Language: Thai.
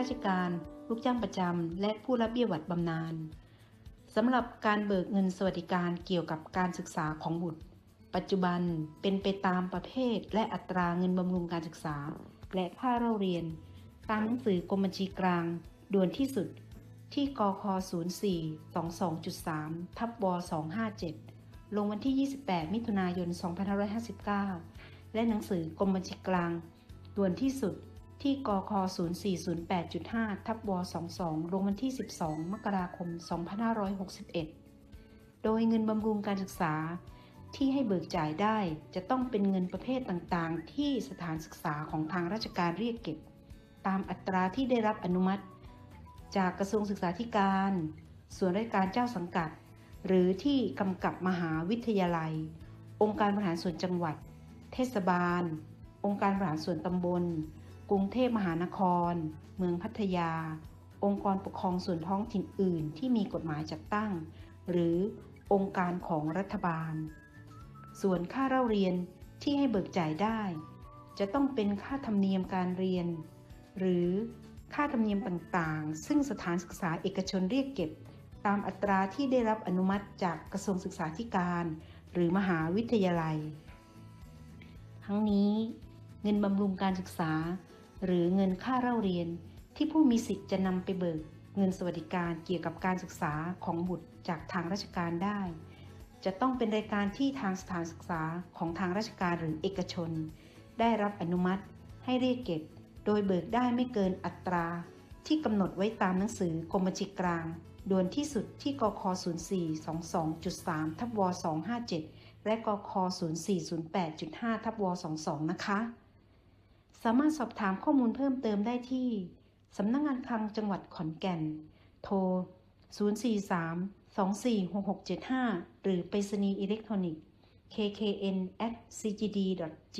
ราชการ ลูกจ้างประจำ และผู้รับเบี้ยหวัดบำนาญสำหรับการเบิกเงินสวัสดิการเกี่ยวกับการศึกษาของบุตร ปัจจุบันเป็นไปตามประเภทและอัตราเงินบำรุงการศึกษา และค่าเล่าเรียน ตามหนังสือกรมบัญชีกลางด่วนที่สุด ที่กค04 22.3ทับว257 ลงวันที่ 28 มิถุนายน 2559 และหนังสือกรมบัญชีกลางด่วนที่สุด ที่กค0408.5 ทับว22 ลงวันที่ 12 มกราคม 2561 โดยเงินบำรุงการศึกษาที่ให้เบิกจ่ายได้จะต้องเป็นเงินประเภทต่างๆ ที่สถานศึกษาของทางราชการเรียกเก็บ ตามอัตราที่ได้รับอนุมัติ จากกระทรวงศึกษาธิการ ส่วนราชการเจ้าสังกัด หรือที่กำกับมหาวิทยาลัย องค์การบริหารส่วนจังหวัด เทศบาล องค์การบริหารส่วนตำบล กรุงเทพมหานคร เมืองพัทยา องค์กรปกครองส่วนท้องถิ่นอื่นที่มีกฎหมายจัดตั้ง หรือองค์การของรัฐบาล ส่วนค่าเล่าเรียนที่ให้เบิกจ่ายได้ จะต้องเป็นค่าธรรมเนียมการเรียน หรือค่าธรรมเนียมต่างๆ ซึ่งสถานศึกษาเอกชนเรียกเก็บ ตามอัตราที่ได้รับอนุมัติจากกระทรวงศึกษาธิการ หรือมหาวิทยาลัย ทั้งนี้เงินบำรุงการศึกษา หรือเงินค่าเล่าเรียน ที่ผู้มีสิทธิ์จะนำไปเบิก เงินสวัสดิการเกี่ยวกับการศึกษาของบุตรจากทางราชการได้ จะต้องเป็นรายการที่ทางสถานศึกษาของทางราชการหรือเอกชน ได้รับอนุมัติให้เรียกเก็บ โดยเบิกได้ไม่เกินอัตรา ที่กำหนดไว้ตามหนังสือกรมบัญชีกลางด่วนที่สุดที่กค0422.3ทับว257 และกค0408.5ทับว22 นะคะ สามารถสอบถามข้อมูลเพิ่มเติมได้ที่ สำนักงานคลังจังหวัดขอนแก่น โทร 043 246675 หรือไปรษณีย์อิเล็กทรอนิกส์ kkn at cgd.go.th